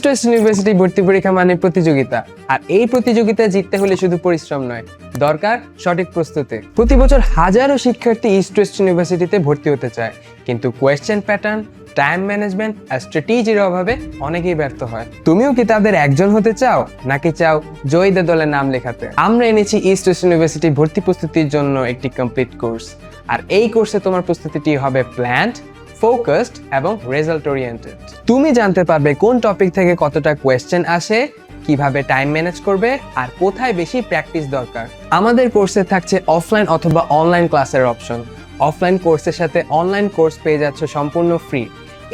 East West university ভর্তি পরীক্ষা মানে প্রতিযোগিতা। আর এই প্রতিযোগিতা জিততে হলে শুধু পরিশ্রম নয়, দরকার সঠিক প্রস্তুতি। প্রতি বছর হাজারো শিক্ষার্থী ইস্ট ওয়েস্ট ইউনিভার্সিটিতে ভর্তি হতে চায়। কিন্তু কোয়েশ্চেন প্যাটার্ন টাইম ম্যানেজমেন্ট আর স্ট্র্যাটেজির অভাবে অনেকেই ব্যর্থ হয়। তুমিও কি তাদের একজন হতে চাও, নাকি চাও জয়ীদের দলে নাম লেখাতে? আমরা এনেছি ইস্ট ওয়েস্ট ইউনিভার্সিটি ভর্তি প্রস্তুতির জন্য একটি কমপ্লিট কোর্স আর এই কোর্সে তোমার প্রস্তুতিটি হবে প্ল্যান্ড ফোকাসড এবং রেজাল্ট ওরিয়েন্টেড তুমি জানতে পারবে কোন টপিক থেকে কতটা কোয়েশ্চেন আসে, কীভাবে টাইম ম্যানেজ করবে আর কোথায় বেশি প্র্যাকটিস দরকার। আমাদের কোর্সে থাকছে অফলাইন অথবা অনলাইন ক্লাসের অপশন অফলাইন কোর্সের সাথে অনলাইন কোর্স পেয়ে যাচ্ছ সম্পূর্ণ ফ্রি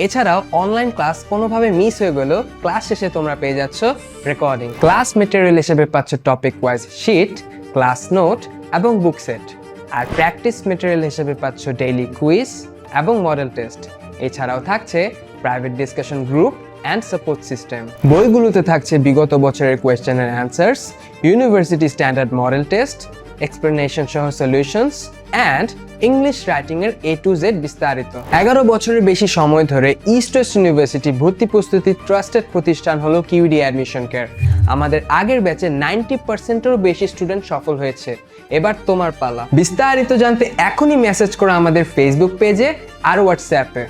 এছাড়াও অনলাইন ক্লাস কোনোভাবে মিস হয়ে গেলেও ক্লাস শেষে তোমরা পেয়ে যাচ্ছ রেকর্ডিং ক্লাস মেটেরিয়াল হিসেবে পাচ্ছ topic wise sheet class note এবং বুক সেট আর প্র্যাকটিস মেটেরিয়াল হিসেবে পাচ্ছ ডেইলি কুইজ এবং মডেল টেস্ট এছাড়াও থাকছে private discussion group and support system বইগুলোতে থাকছে বিগত বছরের question and answers university standard model test explanation সহ সলিউশনস অ্যান্ড ইংলিশ রাইটিং এর এ টু জেড বিস্তারিত। এগারো বছরের বেশি সময় ধরে ইস্ট ওয়েস্ট ইউনিভার্সিটি ভর্তি প্রস্তুতি ট্রাস্টেড প্রতিষ্ঠান হলো কিউডি অ্যাডমিশন কেয়ার আমাদের আগের ব্যাচে নাইনটি পার্সেন্টেরও বেশি স্টুডেন্ট সফল হয়েছে। এবার তোমার পালা। বিস্তারিত জানতে এখনই মেসেজ করো আমাদের ফেসবুক পেজে আর হোয়াটসঅ্যাপে